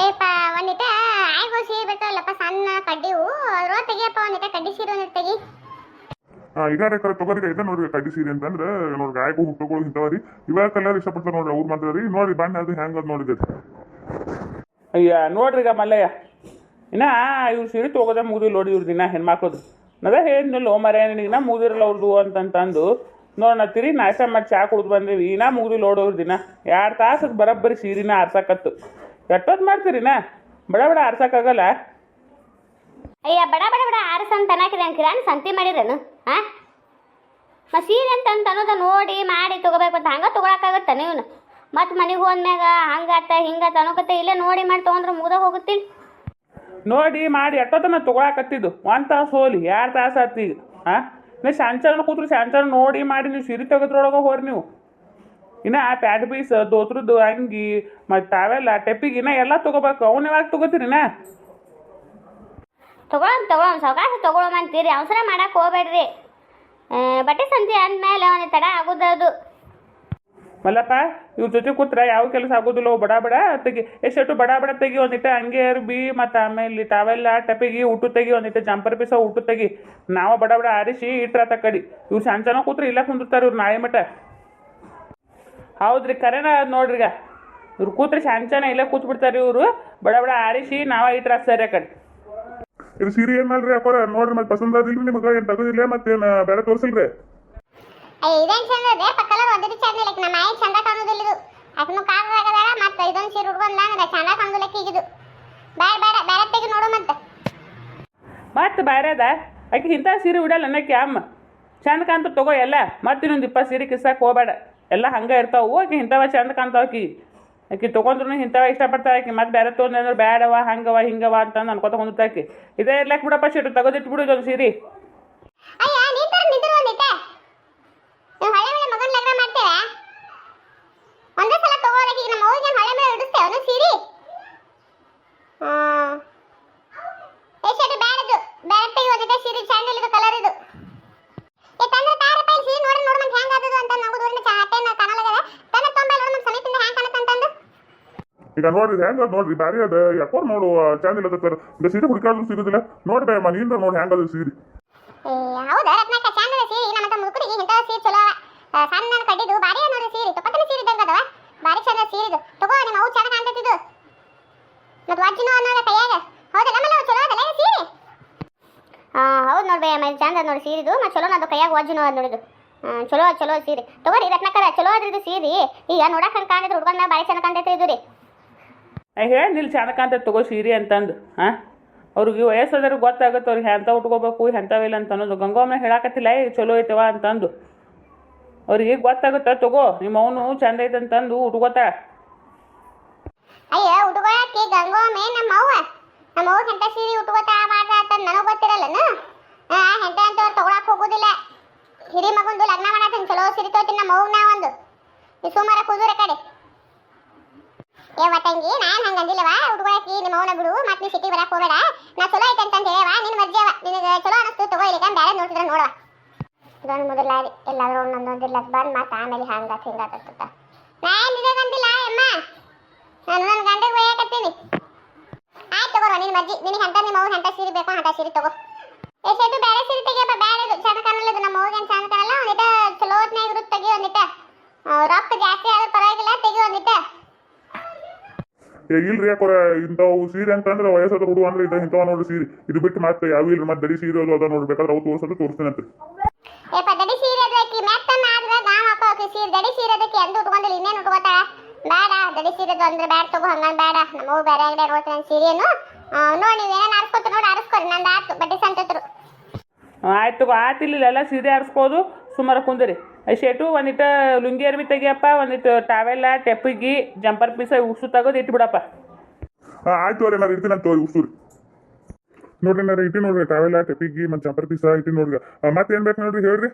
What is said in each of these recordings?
ಏಪ್ಪ ಒಂದಿಟ ಆಯ್ಗೋ ಸೀರೆ ಬೇಕಾಗಲ್ಲಪ್ಪ ಸಣ್ಣ ಕಡ್ಡಿವು ಅದ್ರ ತೆಗಿಯಪ್ಪ ಒಂದಿಟ ಕಡ್ಡಿ ಸೀರೆ ಒಂದಿಟ ತೆಗಿ. ಆ, ಈಗ ರೇಖರ ತಗೋರಿ ಇದ ನೋಡ್ರಿ ಕಡ್ಡಿ ಸೀರೆ ಅಂತಂದ್ರೆ ನೋಡ್ರಿ ಗಾಯಕು ಹುಟ್ಟುಗಳು ಇಂಥವ್ರಿ ಇವಾಗ ಕಲರ್ ಇಷ್ಟಪಡ್ತಾರೆ ನೋಡ್ರಿ ಅವ್ರು ಮಾಡ್ತಾರೆ ನೋಡ್ರಿ ಬಣ್ಣ ಅದು ಹೆಂಗ್ ಅದು ನೋಡಿದ್ರಿ ಅಯ್ಯ ನೋಡ್ರಿ ಈಗ ಮಲ್ಲಯ್ಯ. ಇನ್ನ ಇವ್ರು ಸೀರೆ ತೊಗೋದೆ ಮುಗಿದಿಲ್ಲ ನೋಡಿ ಇವ್ರ ದಿನ ಹೆಣ್ಮಕ್ಳದು. ನದ ಹೇಳಿದ್ನಲ್ಲ ಮರ ನಾ ಮುಗಿದಿರಲ್ಲ ಅವ್ರದ್ದು ಅಂತಂತಂದು ನೋಡೋಣ ತಿರಿ ನಾಷ್ಟ ಮಾಡಿ ಚಾ ಕುಡ್ದು ಬಂದೀವಿ. ಇನ್ನ ಮುಗಿದಿಲ್ಲ ನೋಡೋರು ದಿನ ಎರಡು ತಾಸು ಬರೋಬ್ಬರಿ ಸೀರಿನ ಆರ್ಸಕತ್ತು. ಎಷ್ಟೊತ್ತು ಮಾಡ್ತೀರಿನ ಬಡ ಬಡ ಆರ್ಸಕ್ಕಾಗಲ್ಲ. ಅಯ್ಯ ಬಡ ಬಡ ಬಡ ಆರಸ ಅಂತ ಅನ್ನಕಿದೆ ಅಂತೀರಾನ್ ಸಂತಿ ಮಾಡಿರೇನು? ಹಾ ಮತ್ತು ಸೀರೆ ಅಂತ ಅನ್ನೋದು ನೋಡಿ ಮಾಡಿ ತೊಗೋಬೇಕು ಅಂತ ಹಂಗೆ ತೊಗೊಳಕ್ಕಾಗತ್ತೆ ನೀವು ಮತ್ತು ಮನೆಗೆ ಹೋದ್ಮ್ಯಾಗ ಹಂಗಾತ ಹಿಂಗಾತ ಅನ್ನೋಕತ್ತೆ ಇಲ್ಲೇ ನೋಡಿ ಮಾಡಿ ತೊಗೊಂಡ್ರೆ ಮುಗ್ದ ಹೋಗುತ್ತಿಲ್ಲ ನೋಡಿ ಮಾಡಿ ಎಷ್ಟೊತ್ತನ ತೊಗೊಳಕತ್ತಿದ್ದು? ಒಂದು ತಾಸು ಹೋಲಿ ಎರಡು ತಾಸು ಆತು ಈಗ. ಹಾಂ ನೀವು ಶಾಂಚರಣ ಕೂತ್ರು ಶಾಂಚರಣ ನೋಡಿ ಮಾಡಿ ನೀವು ಸೀರೆ ತೆಗೆದ್ರೊಳಗೆ ಹೋರಿ ನೀವು. ಇನ್ನ ಆ ಪ್ಯಾಡ್ ಪೀಸ್ ದೋತ್ರದ್ದು ಅಂಗಿ ಮತ್ತು ತಾವೆಲ್ಲ ಟೆಪ್ಪಿಗೆ ಇನ್ನ ಎಲ್ಲ ತಗೋಬೇಕು. ಅವ್ನು ಯಾವಾಗ ತೊಗೋತೀರಿನ ತಗೊಳಮ್ ತಗೊಳಮ್ ಸಾವಕಾಶ ತಗೊಳಮ್ ಅಂತೀರಿ. ಅವಸರ ಮಾಡಕ್ಕೆ ಹೋಗ್ಬೇಡ್ರಿ. ಬಟ್ಟೆ ಸಂತಿ ಅಂದಮೇಲೆ ಒಂದು ತಡ ಆಗೋದದು ಮಲ್ಲಪ್ಪ ಇವ್ರ ಜೊತೆ ಕೂತ್ರ ಯಾವ ಕೆಲಸ ಆಗೋದಿಲ್ಲ. ಬಡ ಬಡ. ತೆಗಿ ಎಷ್ಟು ಬಡ ಬಡ ತೆಗಿ ಒಂದಿಟ್ಟ ಹಂಗೆ ಅರ್ಬಿ ಮತ್ತು ಆಮೇಲೆ ತಾವೆಲ್ಲ ಟೆಪಿಗೆ ಊಟ ತೆಗಿ ಒಂದಿಟ್ಟ ಜಂಪರ್ ಪೀಸ ಊಟ ತೆಗಿ. ನಾವು ಬಡ ಬಡ ಆರಿಸಿ ಇಟ್ರ ತಕ್ಕಡಿ. ಇವ್ರು ಕೂತ್ರ ಕೂತ್ರೆ ಇಲ್ಲ ಕುಂದಿರ್ತಾರೆ ಇವ್ರು ನಾಯಿ ಮಠ. ಹೌದ್ರಿ ಕರೆನ ನೋಡ್ರಿಗ. ನೋಡ್ರಿ ಈಗ ಇವ್ರು ಕೂತ್ರೆ ಶಾಂಚನ ಇಲ್ಲೇ ಕೂತ್ಬಿಡ್ತಾರೆ ಇವರು. ಬಡ ಬಡ ಆರಿಸಿ ನಾವ ಇಟ್ರ ಸರಿ ಕಡೆ ಇದು ಸೀರೆ ಏನ್ ಮಾಡ್ರಿ ಅಪ್ಪ ನೋಡ್ರಿ ಮತ್ತೆ ಪಸಂದ್ ಆದಿಲ್ಲ ನಿಮಗ? ಏನ್ ತಗೋದಿಲ್ಲ ಮತ್ತೇನ್ ಬೇರೆ ತೋರ್ಸಿಲ್ರಿ? ಇದೇನ್ ಚಂದ ಇದೆ? ಪಕ್ಕಲ ಒಂದಿಟ್ಟು ಚಂದ ಇಲ್ಲ. ನಮ್ಮ ಆಯಿ ಚಂದ ಕಾಣೋದಿಲ್ಲ ಇದು. ಅದನ್ನು ಕಾಣದಾಗದ ಮತ್ತೆ ಇದೊಂದು ಸೀರೆ ಉಡ್ಕೊಂಡ್ ನಾನು ಚಂದ ಕಾಣೋದಿಲ್ಲಕ್ಕೆ ಈಗಿದು. ಬೇಡ ಬೇಡ ಬೇರೆ ತೆಗಿ ನೋಡು ಮತ್ತೆ. ಮತ್ತೆ ಬ್ಯಾರೆದ ಆಕೆ ಇಂಥ ಸೀರೆ ಉಡಲ್ಲ ಅನ್ನಕ್ಕೆ ಅಮ್ಮ. ಚಂದ ಕಾಂತ ತಗೋ ಎಲ್ಲ. ಮತ್ತೆ ಇನ್ನೊಂದು ಇಪ್ಪತ್ತು ಸೀರೆ ಕಿಸ್ಸಕ್ಕೆ ಹೋಗ್ಬೇಡ. ಎಲ್ಲ ಹಂಗೆ ಇರ್ತಾವು. ಆಕೆ ಇಂಥವ ಚಂದ ಕಾಣ್ತಾವ ಆಕಿ. ತೊಗೊಂಡ್ರು ಇಂಥವ ಇಷ್ಟಪಡ್ತಾಳೆ ಆಕಿ. ಮತ್ತೆ ಬೇರೆ ತೊಗೊಂಡ್ರೆ ಬ್ಯಾಡವ, ಹಂಗವ, ಹಿಂಗವ ಅಂತಂದು ಅನ್ಕೋತ ಆಕಿ. ಇದೇ ಇರ್ಲಕ್ಕೆ ಬಿಡಪ್ಪ ಶೀಟ್. ತೆಗೆದಿಟ್ಬಿಡು ಇದೊಂದು ಸೀರೆ ಅಯ್ಯ ನಿಂತರ ನಿಂತರ ಒಂದಿಟ್ಟೆ ನೀವು ಹೊಳೆ ಮೇಲೆ ಮಗನ ಲಗ್ನ ಮಾಡ್ತೇವೆ ಒಂದೇ ಸಲ ತಗೋಲಕ್ಕೆ ಈಗ ನಮ್ಮ ಅವ್ರಿಗೆ ಹೊಳೆ ಮೇಲೆ ಇಡಿಸ್ತೇವೆ ಒಂದು ಸೀರೆ ಹ್ಮ್ ಎಷ್ಟು ಬ್ಯಾಡದು ಬೇರೆ ತೆಗಿ ಒಂದಿಟ್ಟೆ ಸೀರೆ ಚಂದ ಇದು ಕಲರ್ ಇದು ಏ ತಂದ್ರೆ ತಾರಪ್ಪ ಈ ಸೀರೆ ನೋಡಿ ನೋಡು ಮತ್ತೆ ಹೆಂಗ್ ಆದದು ಅಂತ ನಾವು ದೂರಿಂದ ಚಾಟೇನ ಕಾಣಲಾಗದ ತಂದ್ರೆ ತೊಂಬ ನೋಡು ನಮ್ಮ ಸಮಿತಿಂದ ಹೆಂಗ್ ಕಾಣುತ್ತೆ ಅಂತಂದು ಈಗ ನೋಡ್ರಿ ಹೆಂಗ ನೋಡ್ರಿ, ಬ್ಯಾರಿ ಅದ ಯಾಕೋ ನೋಡು ಚಂದ ಇಲ್ಲ ಸರ್ ಈಗ ಸೀರೆ ಹುಡುಕಾಡ್ಲು ಸಿಗುದಿಲ್ಲ. ನೋಡ್ರಿ ಮನಿಯಿಂದ ನೋಡಿ ಹೆಂಗ್ ಅದ ಸೀರೆ. ಹೌದಾ ನಮ್ಮಂತ ಮುದುಕರಿಗೆ ಚಲೋ ಅವ. ನೋಡಿ ಸೀರೆ. ತುಪ್ಪತ್ತಿನ ಸೀರೆ ಇದ್ದಂಗೆ ತಗೋ, ನಿಮ್ಮ ಕೈಯಾಗ. ಹೌದಲ್ಲ ಮಲ್ಲ ಚಲೋ ಅದಲ್ಲ ಸೀರೆ? ಹೌದು ನೋಡ್ಬೇ ಆಮೇಲೆ ಚಂದ ನೋಡಿ ಸೀರಿದು ಮತ್ತು ಚಲೋ ಅದು ಕೈಯಾಗ ವಜ್ಜಿನೂ ಅದ ನೋಡಿದು. ಚಲೋ ಚಲೋ ಸೀರೆ. ತಗೋರಿ, ರತ್ನಾಕರ, ಚಲೋ ಅದ್ರದ್ದು ಸೀರಿ. ಈಗ ನೋಡಕ್ಕೆ ಕಾಣಿದ್ರೆ ಹುಡ್ಕೊಂಡ ಭಾರಿ ಚಂದ ಕಾಣ್ತೈತೆ ಇದು ರೀ. ಹೇಳಿ ನಿಲ್ ಚಂದ ಕಾಣ್ತೈತೆ ತಗೋ ಸೀರೆ ಅಂತಂದು, ಹಾಂ? ಅವ್ರಿಗೆ ವಯಸ್ಸಾದವ್ರಿಗೆ ಗೊತ್ತಾಗುತ್ತೆ, ಅವ್ರಿಗೆ ಎಂಥ ಉಟ್ಕೋಬೇಕು ಎಂಥವಿಲ್ಲ ಅಂತ ಅನ್ನೋದು ಗಂಗೋಮ್ಮ ಹೇಳಾಕತ್ತಿಲ್ಲ, ಏ, ಚಲೋ ಐತವ ಅಂತಂದು. ಅವ್ರಿಗೆ ಗೊತ್ತಾಗುತ್ತೆ, ತಗೋ ನಿಮ್ಮ ಅವನು ಚಂದ ಐತೆ ಅಂತಂದು ಉಟ್ಕೋತಾ. ಅಯ್ಯ, ಉಟ್ಕೊಳಕ್ಕೆ ಗಂಗೋಮೆ ನಮ್ಮ ಅವ್ವ ನಮ್ಮ ಅವ್ವ ಎಂತ ಸೀರೆ ಉಟ್ಕೋತಾ ಮಾಡ್ದ ಅಂತ ನನಗೆ ಗೊತ್ತಿರಲ್ಲನ? ಆ, ಎಂತ ಅಂತ ತಗೊಳಕ್ ಹೋಗೋದಿಲ್ಲ. ಹಿರಿ ಮಗಂದು ಲಗ್ನ ಮಾಡತ್ತೀನಿ ಚಲೋ ಸೀರೆ ತೋತೀನಿ ನಮ್ಮ ಅವ್ನ ಒಂದು. ಈ ಸುಮಾರ ಕುದುರೆ ಕಡೆ. ಏವ ತಂಗಿ ನಾನು ಹಂಗ ಅಂದಿಲ್ಲವ ಹುಡುಗಾಕಿ ನಿಮ್ಮ ಅವನ ಬಿಡು. ಮತ್ತೆ ನೀ ಸಿಟಿ ಬರಕ್ಕೆ ಹೋಗಬೇಡ. ನಾ ಚಲೋ ಐತೆ ಅಂತ ಹೇಳವ ನಿನ್ ಮರ್ಜಿ ಅವ. ನಿನಗೆ ಚಲೋ ಅನಿಸ್ತು ತಗೋ. ಇಲ್ಲಿ ಬ್ಯಾರೆ ನೋಡ್ತಿದ್ರೆ ನೋಡವ. ಇದೊಂದು ಮೊದಲಾಗಿ ಎಲ್ಲಾದ್ರೂ ಒಂದೊಂದು ಇಲ್ಲ ಬಂದ್ ಮತ್ತೆ ಆಮೇಲೆ ಹಂಗಾತ್ ಹಿಂಗಾತ ನಾ ಏನ್ ಅಂದಿಲ್ಲ, ಅಮ್ಮ? ನಾನು ನನ್ನ ಗಂಡಗೆ ಒಯ್ಯಾಕತ್ತೀನಿ. ಆಯ್ತು ತಗೋರ ನಿನ್ನ ಮರ್ಜಿ ನಿನಗೆ ಎಂತ ನಿಮ್ಮ ಅವ್ರು ಅಂತ ಸೀರೆ ಬೇಕೋ ಅಂಥ ಸೀರೆ ತಗೋ. ಎಷ್ಟು ಬೇರೆ ಸೀರೆ ತೆಗಿಯಪ್ಪ. ಬೇರೆ ಚಂದ ಕಾಣಲ್ಲ ನಮ್ಮ ಅವ್ಗೇನು ಚಂದ ಕಾಣಲ್ಲ ಒಂದಿಟ ಚಲೋತ್ನಾಗ ಇರುತ್ತೆ ತೆಗಿ ಒಂದಿಟ ಆ, ರೊಕ್ಕ ಜಾಸ್ತಿ ಆದ್ರೂ ಪರವಾಗಿಲ್ಲ ತೆಗಿ ಒಂದಿಟ ಏ ಇಲ್ರಿ ಯಾಕೋರ ಇಂಥವು ಸೀರೆ ಅಂತಂದ್ರೆ ವಯಸ್ಸಾದ ಹುಡುಗ ಅಂದ್ರೆ ಇದ ಇಂಥವ ನೋಡ್ರಿ ಸೀರೆ. ಇದು ಬಿಟ್ಟು ಮತ್ತೆ ಯಾವ ಇಲ್ರಿ ಮತ್ತೆ ದಡಿ ಸೀರೆ ಅದು ಅದ ನೋಡ್ಬೇಕಾದ್ರೆ ಅವು ತೋರ್ಸೋದು ತೋರಿಸ್ತೀನಿ ಅಂತ ಏ ದಡಿ ಸೀರೆ ಅದಕ್ಕೆ ಮೆತ್ತನ್ನ ಆದ್ರೆ ಗಾಮ್ ಹಾಕೋಕೆ ಸೀರೆ. ದಡಿ ಸೀರೆ ಅದಕ್ಕೆ ಎಂದು ಉಟ್ಕೊಂಡಿಲ್ಲ ಇನ್ನೇನು ಉಟ್ಕೋತಾಳ? ಬೇಡ ದಡಿ ಸೀರೆದು ಅಂದ್ರೆ ಬೇಡ ತಗೋ ಹಂಗನ್ ಬೇಡ. ನಮ್ಮವು ಬೇರೆ ಅಂಗಡಿ ನೋಡ್ತೀನಿ ಸೀರೆನು. ನೋಡಿ ನೀವು ಏನೇನು ಆರಿಸ್ಕೊತ ನೋಡಿ ಆರಿಸ್ಕೊರಿ ನಂದು ಆಯ್ತು ಸಂತತ್ರು ಆತಿಲ್ಲ ಎಲ್ಲ ಸೀರೆ ಆರಿಸ್ಬೋದು ಸುಮಾರು ಕುಂದಿರಿ. ಶೇಟು ಒಂದಿಟ್ಟು ಲುಂಗಿ ಅರ್ಬಿ ತೆಗಿಯಪ್ಪ ಒಂದಿಟ್ಟು ಟಾವೆಲ್ಲ ಟೆಪ್ಪಿಗಿ ಜಂಪರ್ ಪೀಸ ಉಸು ತೆಗೆದು ಇಟ್ಬಿಡಪ್ಪ. ಹಾಂ ಆಯ್ತು ಅವ್ರೆ ನಾನು ಇರ್ತೀನಿ ಅಂತ ತೋರಿ ಉಸ್ತೂರಿ ನೋಡ್ರಿ ನಾನು ಇಟ್ಟು ನೋಡ್ರಿ ಟ್ರಾವೆಲ್ ಟೆಪಿಗಿ ಮತ್ತು ಜಂಪರ್ ಪೀಸ ಇಟ್ಟು ನೋಡ್ರಿ. ಮತ್ತೆ ಏನು ಬೇಕು ನೋಡ್ರಿ ಹೇಳ್ರಿ?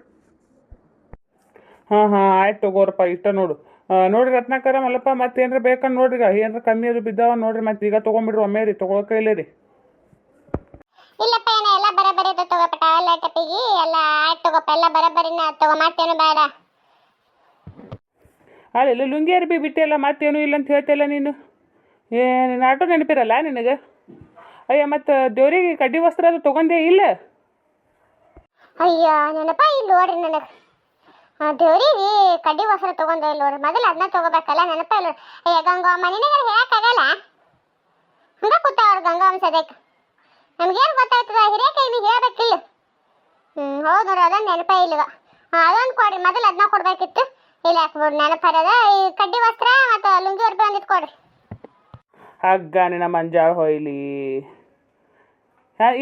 ಹಾಂ ಹಾಂ ಆಯ್ತು ತಗೋರಪ್ಪ ಇಷ್ಟ ನೋಡು. ನೋಡ್ರಿ ರತ್ನಾಕರ ಮಲ್ಲಪ್ಪ ಮತ್ತೆ ಏನಾರ ಬೇಕಾ ನೋಡ್ರಿ ಈಗ ಏನಾರ ಕಮ್ಮಿ ಅದು ಬಿದ್ದಾವ ನೋಡ್ರಿ ಮತ್ತೆ ಈಗ ತೊಗೊಂಬಿಡ್ರಿ ಒಮ್ಮೆ ರೀ ತೊಗೊಳಕ್ಕೆ ಇಲ್ಲ ರೀ ಇಲ್ಲಪ್ಪ ಏನ ಎಲ್ಲ ಬರಬರಿ ಇದೆ ತಗೋಪ್ಪ ಎಲ್ಲ ಟಪಿಗಿ ಎಲ್ಲ ಆಯ್ತು ತಗೋಪ್ಪ ಎಲ್ಲ ಬರಬರಿನ ತಗೋ ಮಾಡ್ತೇನು ಬೇಡ. ಅಲ್ಲ ಲುಂಗಿ ಅರ್ಬಿ ಬಿಟ್ಟಿಲ್ಲ ಮತ್ತೇನು ಇಲ್ಲ ಅಂತ ಹೇಳ್ತಿಲ್ಲ ನೀನು? ಏ ನೀನು ಆಟೋ ನೆನಪಿರಲ್ಲ ನಿನಗೆ? ಅಯ್ಯ ಮತ್ತು ದೇವ್ರಿಗೆ ಕಡ್ಡಿ ವಸ್ತ್ರ ಅದು ತೊಗೊಂಡೇ ಇಲ್ಲ? ಅಯ್ಯ ನೆನಪ ಇಲ್ಲ ನೋಡ್ರಿ ನನಗೆ. ದೇವ್ರಿಗೆ ಕಡ್ಡಿ ವಸ್ತ್ರ ತಗೊಂಡೆ ಇಲ್ಲ ನೋಡ್ರಿ ಮೊದಲು ಅದನ್ನ ತಗೋಬೇಕಲ್ಲ ನೆನಪ ಇಲ್ಲ. ಅಯ್ಯ ಗಂಗಮ್ಮ ನಿನಗೆ ಹೇಳಕ್ಕಾಗಲ್ಲ? ಹಂಗ ಕೂತಾವ್ರ ಗಂಗಮ್ಮ ಸದ್ಯಕ್ಕೆ. ಗೊತ್ತಾಗ್ತದ ಗೊತ್ತಾಯ್ತದ ನಿಮಗೆ ಹೇಳ್ಬೇಕಿಲ್ಲ. ಹ್ಞೂ ಹೌದು ನೋಡ್ರಿ ಅದೊಂದು ನೆನಪೇ ಇಲ್ವ? ಅದೊಂದು ಕೊಡ್ರಿ, ಮೊದಲು ಅದನ್ನ ಕೊಡಬೇಕಿತ್ತು. ಇಲ್ಲ ಹಾಕ್ಬಿಡು ನೆನಪರದ ಈ ಕಡ್ಡಿ ವಸ್ತ್ರ ಮತ್ತು ಲುಂಗಿ ಅರ್ಬಿ ಒಂದಿಟ್ಟು ಕೊಡ್ರಿ ಹಗ್ಗ ನಿನ್ನ ಮಂಜಾಳ ಹೊಯ್ಲಿ.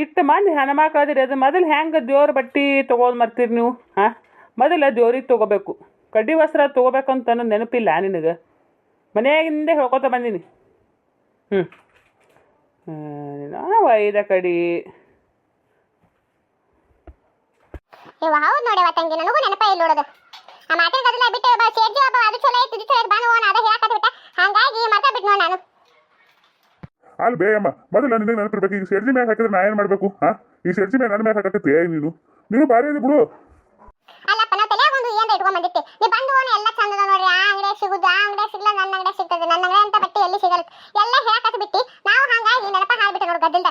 ಇಟ್ಟು ಮಂದಿ ಹೆಣ್ಮಕ್ಳು ಅದಿರಿ ಅದು ಮೊದಲು ಹೆಂಗೆ ದೇವ್ರ ಬಟ್ಟೆ ತೊಗೋದು ಮರ್ತೀರಿ ನೀವು? ಹಾಂ, ಮೊದಲು ದೇವ್ರಿಗೆ ತೊಗೋಬೇಕು. ಕಡ್ಡಿ ವಸ್ತ್ರ ತೊಗೋಬೇಕು ಅನ್ನೋದು ನೆನಪಿಲ್ಲ ನಿನಗೆ? ಮನೆಯಾಗಿಂದ ಹೇಳ್ಕೊತ ಬಂದೀನಿ. ಹ್ಞೂ ಒಯ್ದ ಕಡಿ. ಇವ ಹೌದು ನೋಡಿ ತಂಗಿ ನನಗೂ ನೆನಪ ಇಲ್ಲ ನೋಡೋದು. ಆ ಮಾತಿನ ಗದಲ ಬಿಟ್ಟು ಬಾ ಸೇರ್ಜಿ ಒಬ್ಬ ಅದು ಚಲೋ ಐತಿ ಇದು ಚಲೋ ಐತಿ ಬಾನು ಅದ ಹೇಳಕತ್ತ ಬಿಟ್ಟ ಹಂಗಾಗಿ ಮತ ಬಿಟ್ಟು ನೋಡಿ ನಾನು? ಅಲ್ಲಿ ಬೇ ಅಮ್ಮ ಮೊದಲು ನಿನಗೆ ನೆನಪಿರ್ಬೇಕು ಈಗ ಮ್ಯಾಗ ಹಾಕಿದ್ರೆ ನಾ ಏನು ಮಾಡಬೇಕು ಹಾ? ಈ ಸೆಡ್ಜಿ ಮ್ಯಾಗ ನನ್ನ ಮ್ಯಾಗ ಹಾಕತ್ತೆ ನೀನು? ನೀನು ಬಾರಿ ಇದೆ ಬಿಡು. ಅಲ್ಲಪ್ಪ ತಲೆಯಾಗ ಒಂದು ಏನ್ ಇಟ್ಕೊಂಡ್ ಬಂದಿತ್ತೆ ನೀ ಬಂದು ಓಣಿ ಎಲ್ಲ ಚಂದದ ನೋಡ್ರಿ ಆ ಅಂಗಡಿ ಸಿಗುದು ಆ ಅಂಗಡಿ ಸಿಗ್ಲ ನನ್ನ ಅಂಗಡಿ ಸಿಗ್ತದೆ ನನ್ನ ಅಂಗಡಿ ಅಂತ ಬಟ್ಟೆ ಎಲ್ಲಿ ಸಿಗಲ್ಲ ಎಲ್ಲ ಹೇಳಕತ್ತ ಬಿಟ್ಟಿ ನಾವು ಹಂಗಾಗಿ ನೆನಪ ಹಾಳ್ಬಿಟ್ಟೆ ನೋಡಿ ಗದ್ದಲ್ದ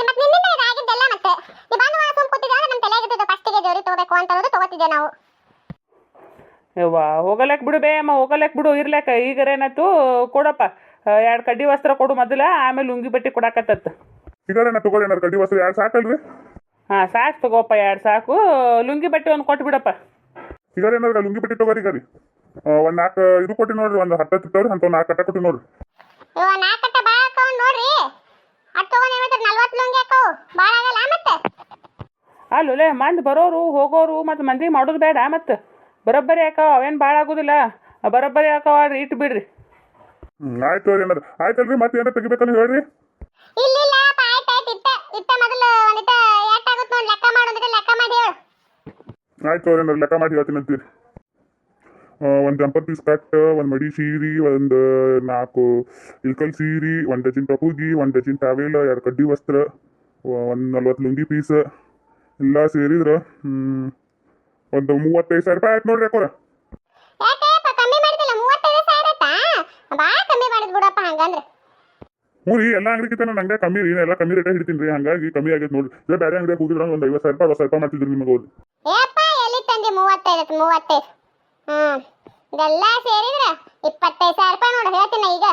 ಮತ್ತೆ ನಿನ್ನಿಂದ ಇದಾಗಿದ್ದೆಲ್ಲ ಮತ್ತೆ. ನೀ ಬಂದು ಓಣ ಸುಮ್ ಕೂತಿದ್ದೆ ಅಂದ್ರೆ ನಮ್ಮ ತಲೆಯಾಗಿದ್ದು ಫಸ್ಟಿಗೆ ದೇವ್ರಿಗೆ ತಗೋಬೇಕು ಅಂತ ಅನ್ನೋದು ತಗೋತಿದ್ದೆ ನಾವು. ಯವ್ವ ಹೋಗಲಕ್ ಬಿಡು ಬೇ ಅಮ್ಮ ಹೋಗಲಕ್ ಬಿಡು ಇರ್ಲಕ್ಕ ಈಗರೇನತ್ತು ಏನಾಯ್ತು? ಕೊಡಪ್ಪ. ಎರಡು ಕಡ್ಡಿ ವಸ್ತ್ರ ಕೊಡು ಮೊದಲ ಆಮೇಲೆ ಉಂಗಿ ಬಟ್ಟೆ ಕೊಡಕತ್ತತ್ತ ಈಗ ನಾ ತಗೋರಿ ಏನಾರು ಕಡ್ಡಿ ವಸ್ತ್ರ ಯಾರು ಸಾಕಲ್ರಿ? ಹಾ ಸಾಕು ತಗೋಪ್ಪ ಎರಡು ಸಾಕು. ಲುಂಗಿ ಬಟ್ಟೆ ಒಂದು ಕೊಟ್ಟು ಬಿಡಪ್ಪ. ಏನಾರು ಲುಂಗಿ ಬಟ್ಟೆ ತಗೋರಿ ಗರಿ ಒಂದು ನಾಲ್ಕು ಇದು ಕೊಟ್ಟಿ ನೋಡ್ರಿ ಒಂದು ಹತ್ತು ಇರ್ತಾವ್ರಿ ಅಂತ ನಾಲ್ಕು ಕಟ್ಟ ಕೊಟ್ಟಿ ನೋಡ್ರಿ ನಾಲ್ಕಟ್ಟ ಭಾಳ ಹಾಕೊಂಡ್ ನೋಡ್ರಿ ಅದ್ ತಗೊಂಡ್ ಏನ್ ನಲ್ವತ್ತು ಲುಂಗಿ ಹಾಕವು ಭಾಳ ಆಗಲ್ಲ ಮತ್ತೆ ಅಲ್ಲೇ ಮಂದಿ ಬರೋರು ಹೋಗೋರು ಮತ್ತು ಮಂದಿ ಮಾಡೋದು ಬೇಡ ಮತ್ತು. ಬರೋಬ್ಬರಿ ಯಾಕವ ಅವೇನು ಭಾಳ ಆಗೋದಿಲ್ಲ. ಬರೋಬ್ಬರಿ ಯಾಕವ ಇಟ್ಟು ಬಿಡ್ರಿ. ಹ್ಞೂ ಆಯ್ತು ಆಯ್ತು ಆಯ್ತಲ್ರಿ ಮತ್ತೆ ಏನಾರ ತೆಗಿಬೇಕಂತ ಹೇಳ್ರಿ? ಇಲ್ಲಿಲ್ಲ ಆಯ್ತು ಆಯ್ತು ಮೊದಲು ಎಷ್ಟಾಗುತ್ತೆ ನೋಡಿ ಲೆಕ್ಕ ಲೆಕ್ಕ ಮಾಡಿ ಹೇಳು. ಆಯ್ತು ಲೆಕ್ಕ ಮಾಡಿ ಹೇಳ್ತೀನಿ ಅಂತೀರಿ. ಒಂದು ಜಂಪರ್ ಪೀಸ್ ಕಟ್ ಒಂದು ಮಡಿ ಸೀರೆ ಒಂದು ನಾಲ್ಕು ಇಳ್ಕಲ್ ಸೀರೆ ಒಂದು ಡಜನ್ ಟಪೂಗಿ ಒಂದು ಡಜನ್ ಟಾವೆಲ್ ಎರಡು ಕಡ್ಡಿ ವಸ್ತ್ರ ಒಂದು ನಲ್ವತ್ತು ಲುಂಗಿ ಪೀಸ್ ಎಲ್ಲ ಸೇರಿದ್ರೆ ಒಂದು ಮೂವತ್ತೈದು ಸಾವಿರ ರೂಪಾಯಿ ಆಯ್ತು ನೋಡ್ರಿ ಅಕ್ಕೋರ. ಹ್ಞೂ ರೀ ಎಲ್ಲ ಅಂಗಡಿಗಿಂತ ನಾನು ಹಂಗೆ ಕಮ್ಮಿ ರೀ ಎಲ್ಲ ಕಮ್ಮಿ ರೇಟೇ ಹಿಡಿತೀನಿ ರೀ ಹಂಗಾಗಿ ಕಮ್ಮಿ ಆಗೈತೆ ನೋಡ್ರಿ. ಇಲ್ಲ ಬೇರೆ ಅಂಗಡಿಯಾಗ ಹೋಗಿದ್ರೆ ಒಂದು ಐವತ್ತು ಸಾವಿರ ರೂಪಾಯಿ ಅರವತ್ತು ಸಾವಿರ ರೂಪಾಯಿ ಮಾಡ್ತಿದ್ರು ನಿಮಗೆ ಹೋಗಿ. ತಂದಿ ಮೂವತ್ತೈದು ಹ್ಮ್ ಇದೆಲ್ಲ ಸೇರಿದ್ರೆ ಇಪ್ಪತ್ತೈದು ಸಾವಿರ ರೂಪಾಯಿ ನೋಡಿ ಹೇಳ್ತೀನಿ ಈಗ.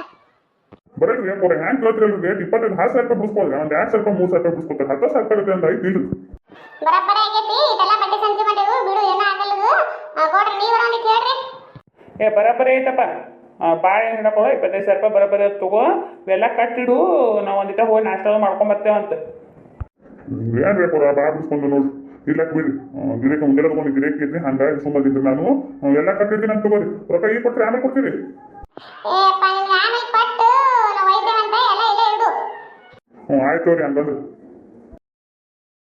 ಬರಲ್ರಿ ಯಾಕೋರ ಹ್ಯಾಂಗ್ ಕೇಳ್ತಿರಲ್ರಿ ರೇಟ್ ಇಪ್ಪತ್ತೈದು ಹತ್ತು ಸಾವಿರ ರೂಪಾಯಿ ಒಂದು ಎರಡು ಸಾವಿರ ರೂಪಾಯಿ ಮೂರು ಸಾವಿರ ರೂಪಾಯಿ ಬಿಡಿಸ್ಕೊತಾರೆ ಹತ್ತು ಸಾವಿರ ರೂಪಾಯಿ ಅಂತ ಐತಿ ಬರಬ್ಬರ ಆಗೈತಿ ಇದೆಲ್ಲ ಬಟ್ಟೆ ಸಂಜೆ ಮಾಡಿವು ಬಿಡು ಏನೂ ಆಗಲ್ಲದು ಕೊಡ್ರಿ ನೀವು ಏ ಬರಬ್ಬರ ಐತಪ್ಪ. ಭಾಳ ಏನು ಹಿಡಕೊಳ್ಳೋ ಇಪ್ಪತ್ತೈದು ಸಾವಿರ ರೂಪಾಯಿ ಬರಬ್ಬರ ತಗೋ. ಇವೆಲ್ಲ ಕಟ್ಟಿಡು ನಾವು ಒಂದಿಟ ಹೋಗಿ ನಾಷ್ಟ ಮಾಡ್ಕೊಂಬರ್ತೇವಂತ ಏನ್ ಬೇಕು ಭಾಳ ಬಿಡಿಸ್ಕೊಂಡು ನೋಡ್ರಿ ಇಲ್ಲಕ್ ಬಿಡ್ರಿ. ಗಿರೇಕ ಮುಂಜಾನೆ ತಗೊಂಡು ಗಿರೇಕ್ ಇದ್ರಿ ಹಂಗಾಗಿ ಸುಮ್ಮನಿದ್ರಿ ನಾನು. ಎಲ್ಲ ಕಟ್ಟಿರ್ತೀನಿ ಅಂತ ತಗೋರಿ. ರೊಕ್ಕ ಈಗ ಕೊಟ್ರಿ ಆಮೇಲೆ ಕೊಡ್ತೀರಿ. ಹ್ಞೂ ಆಯ್ತು ರೀ ಹಂಗಂದ್ರೆ.